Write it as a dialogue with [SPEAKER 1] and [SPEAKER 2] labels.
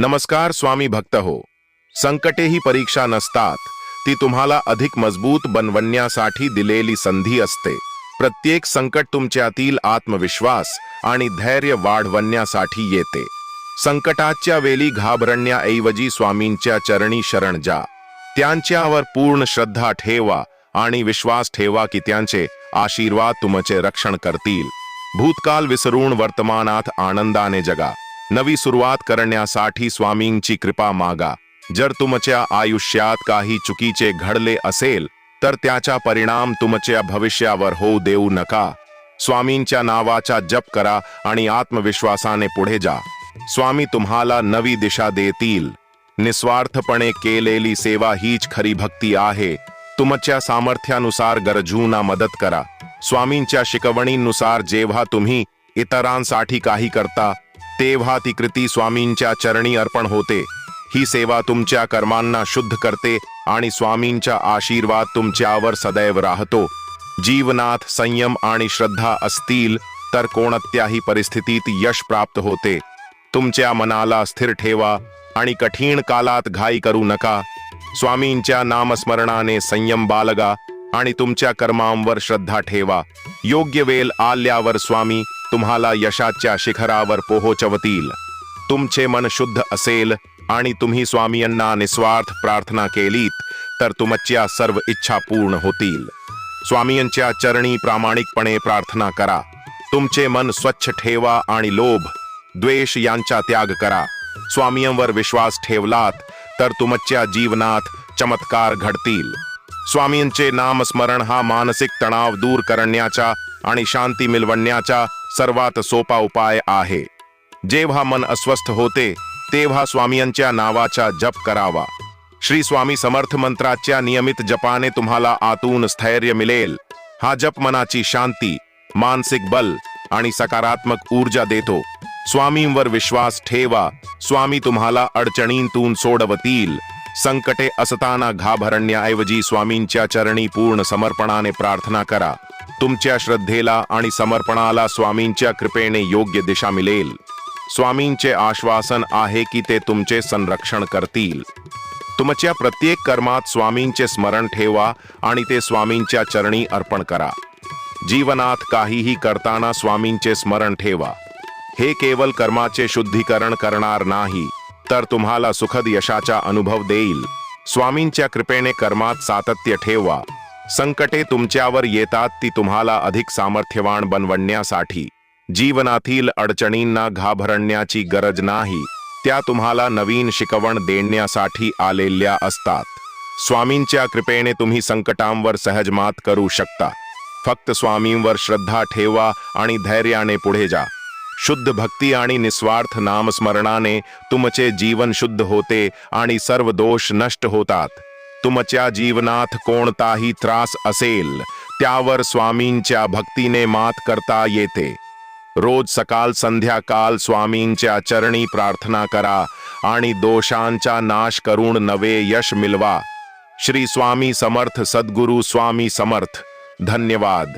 [SPEAKER 1] नमस्कार स्वामी भक्त हो। संकटे ही परीक्षा नसतात ती तुम्हाला अधिक मजबूत बनवण्यासाठी दिलेली संधी असते. प्रत्येक संकट तुमच्यातील आत्मविश्वास आणि धैर्य वाढवण्यासाठी येते. संकटाच्या वेळी घाबरण्याऐवजी स्वामींच्या चरणी शरण जा. त्यांच्यावर पूर्ण श्रद्धा ठेवा आणि विश्वास ठेवा की त्यांचे आशीर्वाद तुमचे रक्षण करतील. भूतकाल विसरून वर्तमानात आनंदाने जगा. नवी सुरुवात करण्यासाठी स्वामींची कृपा मागा. जर तुमच्या आयुष्यात काही चुकीचे घडले असेल तर त्याचा परिणाम तुमच्या भविष्यावर होऊ देऊ नका. स्वामींच्या नावाचा जप करा आणि आत्मविश्वासाने पुढे जा. स्वामी तुम्हाला नवी दिशा देतील. निस्वार्थपणे केलेली सेवा हीच खरी भक्ती आहे. तुमच्या सामर्थ्यानुसार गरजूंना मदत करा. स्वामींच्या शिकवणीनुसार जेव्हा तुम्ही इतरांसाठी काही करता तेव्हा ती कृती स्वामींच्या चरणी अर्पण होते. ही सेवा तुमच्या कर्मांना शुद्ध करते आणि स्वामींचा आशीर्वाद तुमच्यावर सदैव राहतो. जीवनात संयम आणि श्रद्धा असतील तर कोणत्याही परिस्थितीत यश प्राप्त होते. तुमच्या मनाला स्थिर ठेवा आणि कठीण कालात घाई करू नका. स्वामींच्या नामस्मरणाने संयम बालगा आणि तुमच्या कर्मांवर श्रद्धा ठेवा. योग्य वेल आल्यावर स्वामी तुम्हाला यशाच्या शिखरावर पोहोचवतील. तुमचे मन शुद्ध असेल आणि तुम्ही स्वामींना निस्वार्थ प्रार्थना केलीत तर तुमच्या सर्व इच्छा पूर्ण होतील. स्वामींच्या चरणी प्रामाणिकपणे प्रार्थना करा. तुमचे मन स्वच्छ ठेवा आणि लोभ द्वेष यांचा त्याग करा. स्वामींवर विश्वास ठेवलात तर तुमच्या जीवनात चमत्कार घडतील. स्वामींचे नामस्मरण हा मानसिक तणाव दूर करण्याचा आणि शांती मिळवण्याचा सर्वात सोपा उपाय आहे. जेव्हा मन अस्वस्थ होते तेव्हा स्वामींच्या नावाचा जप करावा. श्री स्वामी समर्थ मंत्राच्या नियमित जपाने तुम्हाला आतून स्थैर्य मिळेल. हा जप मनाची शांती मानसिक बल आणि सकारात्मक ऊर्जा देतो. स्वामींवर विश्वास ठेवा. स्वामी तुम्हाला अडचणींतून सोडवतील. संकटे असताना घाबरण्याऐवजी स्वामींच्या चरणी पूर्ण समर्पणाने प्रार्थना करा. तुमच्या श्रद्धेला आणि समर्पणाला स्वामींच्या कृपेने योग्य दिशा मिळेल स्वामींचे आश्वासन आहे की ते तुमचे संरक्षण करतील. तुमच्या प्रत्येक कर्मात स्वामींचे स्मरण ठेवा आणि ते स्वामींच्या चरणी अर्पण करा. जीवनात काहीही करताना स्वामींचे स्मरण ठेवा. हे केवळ कर्माचे शुद्धीकरण करणार नाही तर तुम्हाला सुखद यशाचा अनुभव देईल. स्वामींच्या कृपेने कर्मात सातत्य ठेवा. संकटे तुमच्यावर येतात ती तुम्हाला अधिक सामर्थ्यवान बनवण्यासाठी. जीवनातील अडचणींना घाबरण्याची गरज नाही त्या तुम्हाला नवीन शिकवण देण्यासाठी आलेल्या असतात. स्वामींच्या कृपेने तुम्ही संकटांवर सहज मात करू शकता. फक्त स्वामींवर श्रद्धा ठेवा आणि धैर्याने पुढे जा. शुद्ध भक्ती आणि निस्वार्थ नामस्मरणाने तुमचे जीवन शुद्ध होते आणि सर्व दोष नष्ट होतात. तुमच्या जीवनात कोणताही त्रास असेल त्यावर स्वामींच्या भक्तीने मात करता येते. रोज सकाळ संध्याकाळ स्वामींच्या चरणी प्रार्थना करा आणि दोषांचा नाश करून नवे यश मिलवा. श्री स्वामी समर्थ सद्गुरु स्वामी समर्थ. धन्यवाद.